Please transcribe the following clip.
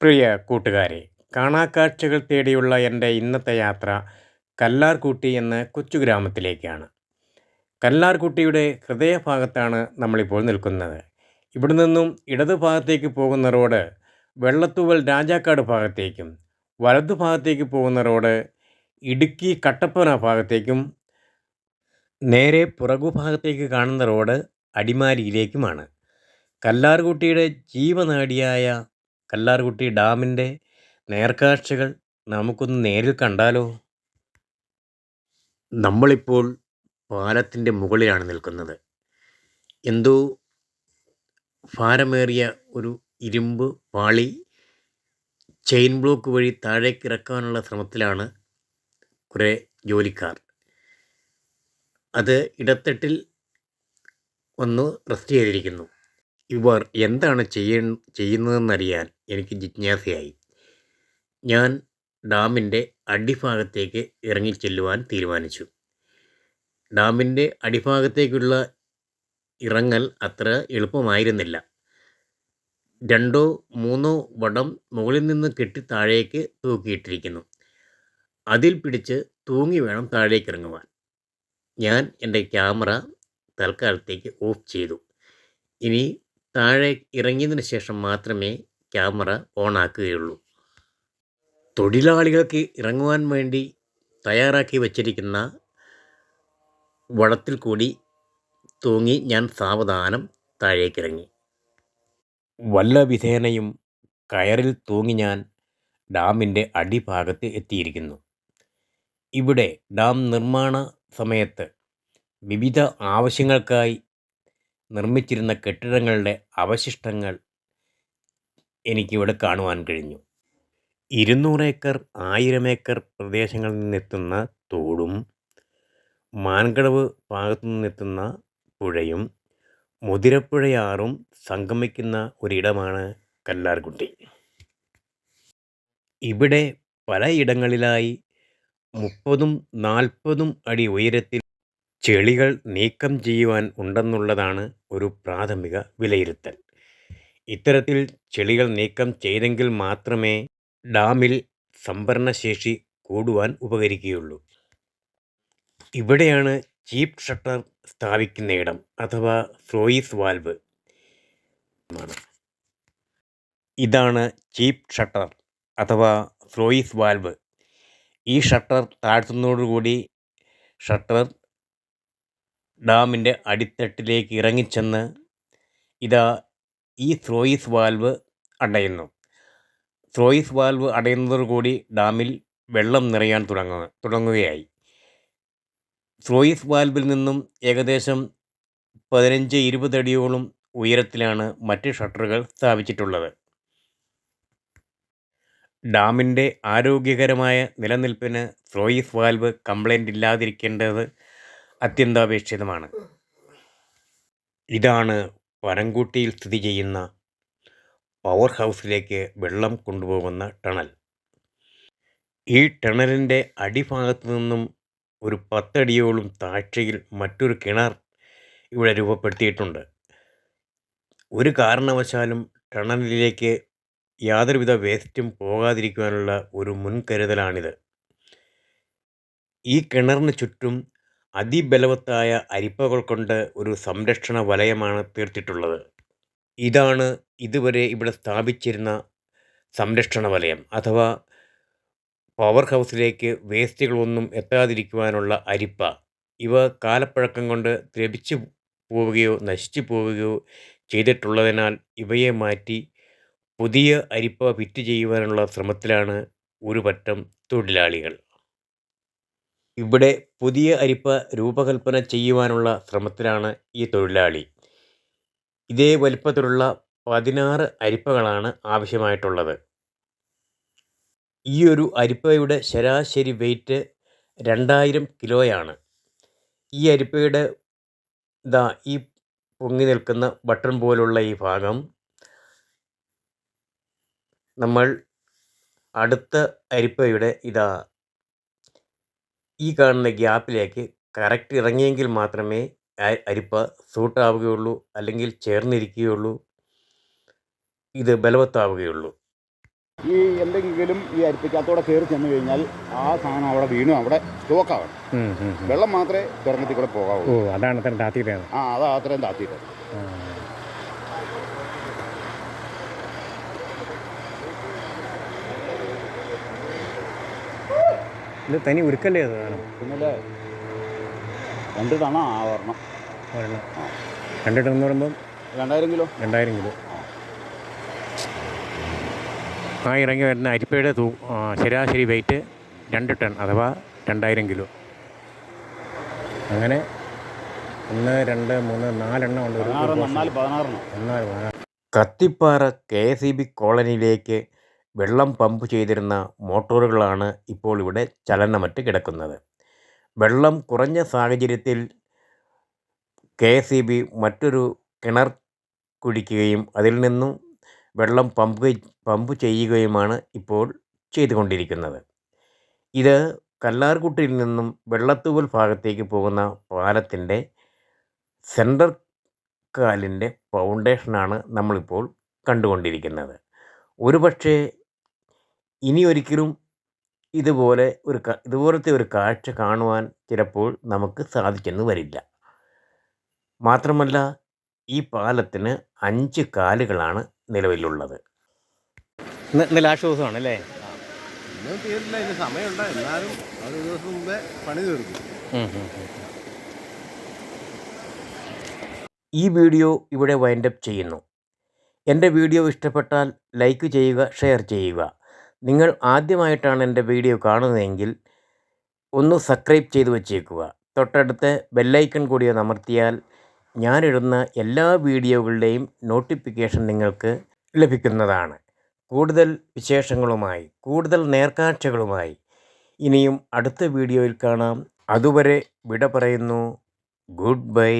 പ്രിയ കൂട്ടുകാരെ കാണാക്കാഴ്ചകൾ തേടിയുള്ള എന്റെ ഇന്നത്തെ യാത്ര കല്ലാർകുട്ടി എന്ന കൊച്ചു ഗ്രാമത്തിലേക്കാണ് കല്ലാർകുട്ടിയുടെ ഹൃദയഭാഗത്താണ് നമ്മളിപ്പോൾ നിൽക്കുന്നത്. ഇവിടെ നിന്നും ഇടതു ഭാഗത്തേക്ക് പോകുന്ന റോഡ് വെള്ളത്തൂവൽ രാജാക്കാട് ഭാഗത്തേക്കും വലതു ഭാഗത്തേക്ക് പോകുന്ന റോഡ് ഇടുക്കി കട്ടപ്പന ഭാഗത്തേക്കും നേരെ പുറകുഭാഗത്തേക്ക് കാണുന്ന റോഡ് അടിമാലിയിലേക്കുമാണ്. കല്ലാർകുട്ടിയുടെ ജീവനാഡിയായ കല്ലാർകുട്ടി ഡാമിന്റെ നേർക്കാഴ്ചകൾ നമുക്കൊന്ന് നേരിൽ കണ്ടാലോ? നമ്മളിപ്പോൾ പാലത്തിന്റെ മുകളിലാണ് നിൽക്കുന്നത്. എന്തോ ഭാരമേറിയ ഒരു ഇരുമ്പ് പാളി ചെയിൻ ബ്ലോക്ക് വഴി താഴേക്ക് ഇറക്കാനുള്ള ശ്രമത്തിലാണ് കുറേ ജോലിക്കാർ. അത് ഇടത്തട്ടിൽ ഒന്ന് റെസ്റ്റ് ചെയ്തിരിക്കുന്നു. ഇവർ എന്താണ് ചെയ്യ ചെയ്യുന്നതെന്നറിയാൻ എനിക്ക് ജിജ്ഞാസയായി. ഞാൻ ഡാമിന്റെ അടിഭാഗത്തേക്ക് ഇറങ്ങിച്ചെല്ലുവാൻ തീരുമാനിച്ചു. ഡാമിന്റെ അടിഭാഗത്തേക്കുള്ള ഇറങ്ങൽ അത്ര എളുപ്പമായിരുന്നില്ല. രണ്ടോ മൂന്നോ വടം മുകളിൽ നിന്ന് കെട്ടി താഴേക്ക് തൂക്കിയിട്ടിരിക്കുന്നു. അതിൽ പിടിച്ച് തൂങ്ങി വേണം താഴേക്ക് ഇറങ്ങുവാൻ ഞാൻ എന്റെ ക്യാമറ തൽക്കാലത്തേക്ക് ഓഫ് ചെയ്തു. ഇനി താഴെ ഇറങ്ങിയതിന് ശേഷം മാത്രമേ ക്യാമറ ഓണാക്കുകയുള്ളൂ തൊഴിലാളികൾക്ക് ഇറങ്ങുവാൻ വേണ്ടി തയ്യാറാക്കി വച്ചിരിക്കുന്ന വളത്തിൽ കൂടി തൂങ്ങി ഞാൻ സാവധാനം താഴേക്കിറങ്ങി. വല്ല വിധേനയും കയറിൽ തൂങ്ങി ഞാൻ ഡാമിന്റെ അടിഭാഗത്ത് എത്തിയിരിക്കുന്നു. ഇവിടെ ഡാം നിർമ്മാണ സമയത്ത് വിവിധ ആവശ്യങ്ങൾക്കായി നിർമ്മിച്ചിരുന്ന കെട്ടിടങ്ങളുടെ അവശിഷ്ടങ്ങൾ എനിക്കിവിടെ കാണുവാൻ കഴിഞ്ഞു. ഇരുന്നൂറ് ഏക്കർ ആയിരം ഏക്കർ പ്രദേശങ്ങളിൽ നിന്നെത്തുന്ന തോടും മാൻകടവ് ഭാഗത്തു നിന്നെത്തുന്ന പുഴയും മുതിരപ്പുഴയാറും സംഗമിക്കുന്ന ഒരിടമാണ് കല്ലാർകുട്ടി. ഇവിടെ പലയിടങ്ങളിലായി മുപ്പതും നാൽപ്പതും അടി ഉയരത്തിൽ ചെളികൾ നീക്കം ചെയ്യുവാൻ ഉണ്ടെന്നുള്ളതാണ് ഒരു പ്രാഥമിക വിലയിരുത്തൽ. ഇത്തരത്തിൽ ചെളികൾ നീക്കം ചെയ്തെങ്കിൽ മാത്രമേ ഡാമിൽ സംഭരണശേഷി കൂടുവാൻ ഉപകരിക്കുകയുള്ളൂ. ഇവിടെയാണ് ചീപ്പ് ഷട്ടർ സ്ഥാപിക്കുന്ന ഇടം അഥവാ ഫ്ലോയിസ് വാൽവ്. ഇതാണ് ചീപ്പ് ഷട്ടർ അഥവാ ഫ്ലോയിസ് വാൽവ്. ഈ ഷട്ടർ താഴ്ത്തുന്നതോടുകൂടി ഷട്ടർ ഡാമിന്റെ അടിത്തട്ടിലേക്ക് ഇറങ്ങിച്ചെന്ന് ഇതാ ഈ ത്രോയിസ് വാൽവ് അടയുന്നു. ത്രോയിസ് വാൽവ് അടയുന്നതോടുകൂടി ഡാമിൽ വെള്ളം നിറയാൻ തുടങ്ങുക തുടങ്ങുകയായി. ത്രോയിസ് വാൽവിൽ നിന്നും ഏകദേശം പതിനഞ്ച് ഇരുപത് അടിയോളം ഉയരത്തിലാണ് മറ്റ് ഷട്ടറുകൾ സ്ഥാപിച്ചിട്ടുള്ളത്. ഡാമിന്റെ ആരോഗ്യകരമായ നിലനിൽപ്പിന് ത്രോയിസ് വാൽവ് കംപ്ലൈന്റ് ഇല്ലാതിരിക്കേണ്ടത് അത്യന്താപേക്ഷിതമാണ്. ഇതാണ് പനങ്കൂട്ടിയിൽ സ്ഥിതി ചെയ്യുന്ന പവർ ഹൗസിലേക്ക് വെള്ളം കൊണ്ടുപോകുന്ന ടണൽ. ഈ ടണലിന്റെ അടിഭാഗത്തു നിന്നും ഒരു പത്തടിയോളം താഴ്ചയിൽ മറ്റൊരു കിണർ ഇവിടെ രൂപപ്പെടുത്തിയിട്ടുണ്ട്. ഒരു കാരണവശാലും ടണലിലേക്ക് യാതൊരുവിധ വേസ്റ്റും പോകാതിരിക്കുവാനുള്ള ഒരു മുൻകരുതലാണിത്. ഈ കിണറിന് ചുറ്റും അതിബലവത്തായ അരിപ്പകൾ കൊണ്ട് ഒരു സംരക്ഷണ വലയമാണ് തീർത്തിട്ടുള്ളത്. ഇതാണ് ഇതുവരെ ഇവിടെ സ്ഥാപിച്ചിരുന്ന സംരക്ഷണ വലയം. അഥവാ പവർ ഹൗസിലേക്ക് വേസ്റ്റുകളൊന്നും എത്താതിരിക്കുവാനുള്ള അരിപ്പ. ഇവ കാലപ്പഴക്കം കൊണ്ട് ദ്രവിച്ചു പോവുകയോ നശിച്ചു പോവുകയോ ചെയ്തിട്ടുള്ളതിനാൽ ഇവയെ മാറ്റി പുതിയ അരിപ്പ ഫിറ്റ് ചെയ്യുവാനുള്ള ശ്രമത്തിലാണ് ഒരു പറ്റം തൊഴിലാളികൾ. ഇവിടെ പുതിയ അരിപ്പ രൂപകൽപ്പന ചെയ്യുവാനുള്ള ശ്രമത്തിലാണ് ഈ തൊഴിലാളി. ഇതേ വലിപ്പത്തിലുള്ള പതിനാറ് അരിപ്പകളാണ് ആവശ്യമായിട്ടുള്ളത്. ഈ ഒരു അരിപ്പയുടെ ശരാശരി വെയിറ്റ് രണ്ടായിരം കിലോയാണ്. ഈ അരിപ്പയുടെ ഇതാ ഈ പൊങ്ങി നിൽക്കുന്ന ബട്ടൺ പോലുള്ള ഈ ഭാഗം നമ്മൾ അടുത്ത അരിപ്പയുടെ ഇതാ ഈ കാണുന്ന ഗ്യാപ്പിലേക്ക് കറക്റ്റ് ഇറങ്ങിയെങ്കിൽ മാത്രമേ അരിപ്പ സൂട്ടാവുകയുള്ളൂ അല്ലെങ്കിൽ ചേർന്നിരിക്കുകയുള്ളൂ. ഇത് ബലവത്താവുകയുള്ളൂ. ഈ എന്തെങ്കിലും ഈ അരിപ്പിക്കാത്തോടെ കയറി ചെന്ന് കഴിഞ്ഞാൽ ആ സാധനം അവിടെ വീണു അവിടെ സ്റ്റോക്കാവണം. വെള്ളം മാത്രമേ തുറങ്ങത്തിൽ കൂടെ പോകാവൂ. ഓ അതാണ് അത്രയും താത്തിയിട്ടാണ് ആ അതാ അത്രയും താത്തിയിട്ട് ഇത് തനി ഉരുക്കല്ലേ അത് പിന്നല്ലേ രണ്ട് തണ ആവരണം. ഒരെണ്ണം രണ്ട് ടൺ എന്ന് പറയുമ്പം രണ്ടായിരം കിലോ? രണ്ടായിരം കിലോ. ആ ഇറങ്ങി വരുന്ന അരിപ്പയുടെ തൂ ആ, ശരാശരി വെയിറ്റ് രണ്ട് ടൺ അഥവാ രണ്ടായിരം കിലോ. അങ്ങനെ ഒന്ന് രണ്ട് മൂന്ന് നാലെണ്ണം ഉണ്ട് പതിനാറ്. Kathippara K S E B കോളനിയിലേക്ക് വെള്ളം പമ്പ് ചെയ്തിരുന്ന മോട്ടോറുകളാണ് ഇപ്പോൾ ഇവിടെ ചലനമറ്റ് കിടക്കുന്നത്. വെള്ളം കുറഞ്ഞ സാഹചര്യത്തിൽ കെ എസ് ഇ ബി മറ്റൊരു കിണർ കുഴിക്കുകയും അതിൽ നിന്നും വെള്ളം പമ്പ് പമ്പ് ചെയ്യുകയുമാണ് ഇപ്പോൾ ചെയ്തുകൊണ്ടിരിക്കുന്നത്. ഇത് കല്ലാർകുട്ടിയിൽ നിന്നും വെള്ളത്തൂവൽ ഭാഗത്തേക്ക് പോകുന്ന പാലത്തിന്റെ സെൻട്രൽ കാലിന്റെ ഫൗണ്ടേഷനാണ് നമ്മളിപ്പോൾ കണ്ടുകൊണ്ടിരിക്കുന്നത്. ഒരുപക്ഷേ ഇനി ഒരിക്കലും ഇതുപോലെ ഒരു ഇതുപോലത്തെ ഒരു കാഴ്ച കാണുവാൻ ചിലപ്പോൾ നമുക്ക് സാധിച്ചെന്ന് വരില്ല. മാത്രമല്ല ഈ പാലത്തിന് അഞ്ച് കാലുകളാണ് നിലവിലുള്ളത്. ഇന്ന് ലാസ്റ്റ് അല്ലേ ഇന്നും തീരില്ല ഇനി സമയമുണ്ട്. എന്നാലും അത് ദിവസം മുമ്പേ പണി തീർക്കും. ഈ വീഡിയോ ഇവിടെ വൈൻഡപ്പ് ചെയ്യുന്നു. എന്റെ വീഡിയോ ഇഷ്ടപ്പെട്ടാൽ ലൈക്ക് ചെയ്യുക ഷെയർ ചെയ്യുക. നിങ്ങൾ ആദ്യമായിട്ടാണ് എന്റെ വീഡിയോ കാണുന്നതെങ്കിൽ ഒന്ന് സബ്സ്ക്രൈബ് ചെയ്ത് വച്ചേക്കുക. തൊട്ടടുത്ത് ബെല്ലൈക്കൺ കൂടി അമർത്തിയാൽ ഞാനിടുന്ന എല്ലാ വീഡിയോകളുടെയും നോട്ടിഫിക്കേഷൻ നിങ്ങൾക്ക് ലഭിക്കുന്നതാണ്. കൂടുതൽ വിശേഷങ്ങളുമായി കൂടുതൽ നേർക്കാഴ്ചകളുമായി ഇനിയും അടുത്ത വീഡിയോയിൽ കാണാം. അതുവരെ വിട പറയുന്നു. Good bye